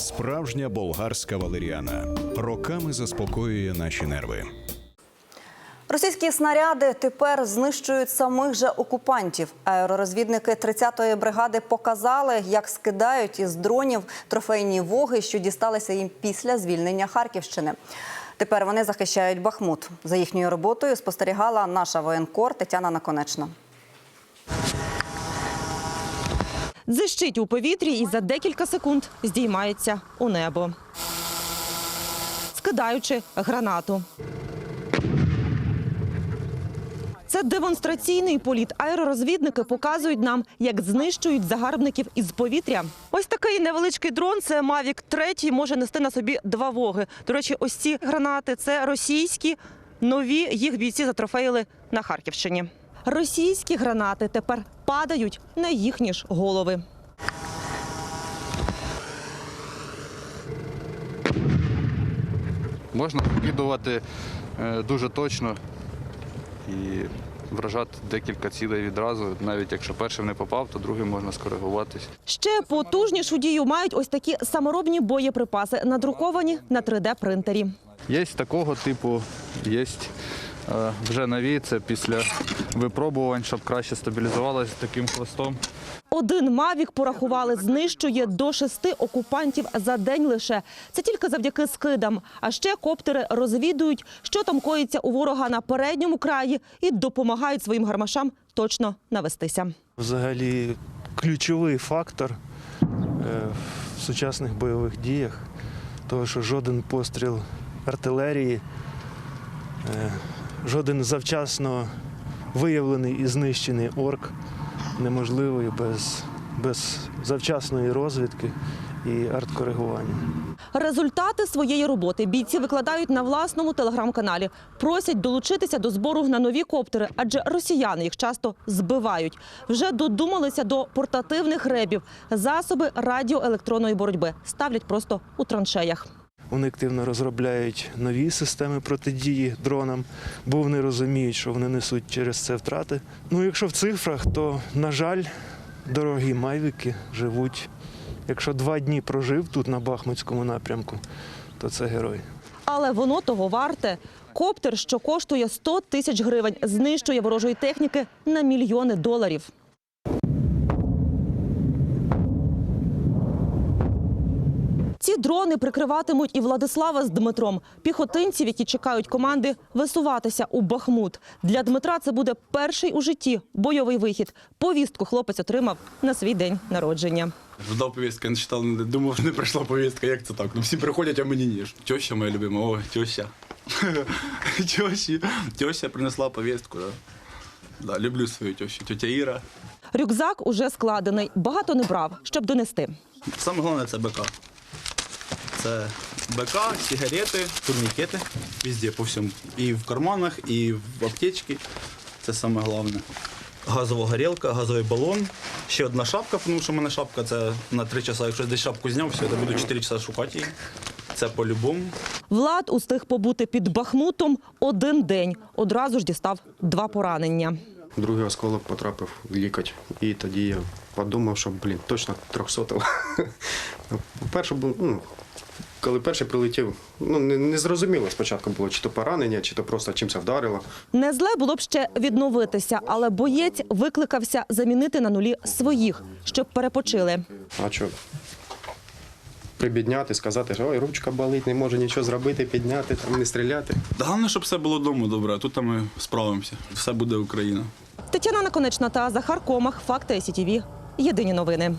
Справжня болгарська валеріана роками заспокоює наші нерви. Російські снаряди тепер знищують самих же окупантів. Аеророзвідники 30-ї бригади показали, як скидають із дронів трофейні воги, що дісталися їм після звільнення Харківщини. Тепер вони захищають Бахмут. За їхньою роботою спостерігала наша воєнкор Тетяна Наконечна. Дзищить у повітрі і за декілька секунд здіймається у небо, скидаючи гранату. Це демонстраційний політ. Аеророзвідники показують нам, як знищують загарбників із повітря. Ось такий невеличкий дрон. Це Mavic 3, може нести на собі два воги. До речі, ось ці гранати це російські нові. Їх бійці затрофеїли на Харківщині. Російські гранати тепер падають на їхні ж голови. Можна вкидувати е, дуже точно і вражати декілька цілей відразу. Навіть якщо першим не попав, то другим можна скоригуватись. Ще потужнішу дію мають ось такі саморобні боєприпаси, надруковані на 3D-принтері. Є такого типу, є вже нові. Це після випробувань, щоб краще стабілізувалося таким хвостом. Один мавік порахували, знищує до шести окупантів за день лише. Це тільки завдяки скидам. А ще коптери розвідують, що там коїться у ворога на передньому краї, і допомагають своїм гармашам точно навестися. Взагалі ключовий фактор е, в сучасних бойових діях, тому що жоден постріл артилерії, е, жоден завчасно виявлений і знищений орк неможливий без, без завчасної розвідки і арткоригування. Результати своєї роботи бійці викладають на власному телеграм-каналі. Просять долучитися до збору на нові коптери, адже росіяни їх часто збивають. Вже додумалися до портативних ребів. Засоби радіоелектронної боротьби ставлять просто у траншеях. Вони активно розробляють нові системи протидії дронам, бо вони розуміють, що вони несуть через це втрати. Ну, якщо в цифрах, то, на жаль, дорогі майвіки живуть. Якщо два дні прожив тут на Бахмутському напрямку, то це герой. Але воно того варте. Коптер, що коштує 100 тисяч гривень, знищує ворожої техніки на мільйони доларів. Ці дрони прикриватимуть і Владислава з Дмитром, піхотинців, які чекають команди висуватися у Бахмут. Для Дмитра це буде перший у житті бойовий вихід. Повістку хлопець отримав на свій день народження. Ждав повістки, не читав, не думав, не прийшла повістка. Як це так? Ну всі приходять, а мені ні. Теща моя любима, о, теща. Тещі. Теща принесла повістку. Да. Да, люблю свою тещу. Тетя Іра. Рюкзак уже складений. Багато не брав, щоб донести. Саме головне це БК. Це БК, сигарети, турнікети. Везде, по всьому. І в карманах, і в аптечці. Це саме головне. Газова горілка, газовий балон. Ще одна шапка, тому що в мене шапка це на 3 часа. Якщо десь шапку зняв, все, я буду 4 часа шукати її. Це по-любому. Влад устиг побути під Бахмутом один день. Одразу ж дістав два поранення. Другий осколок потрапив в лікоть. І тоді я подумав, що, блін, точно 300 Перше було, ну, коли перший прилетів, ну не, не зрозуміло спочатку було, чи то поранення, чи то просто чимось вдарило. Не зле було б ще відновитися, але боєць викликався замінити на нулі своїх, щоб перепочили. А що? Прибідняти, сказати, що ой, ручка болить, не може нічого зробити, підняти, там не стріляти. Головне, щоб все було вдома добре, а тут там ми справимося. Все буде Україна. Тетяна Наконечна та Захар Комах. Факти СІТІВІ. Єдині новини.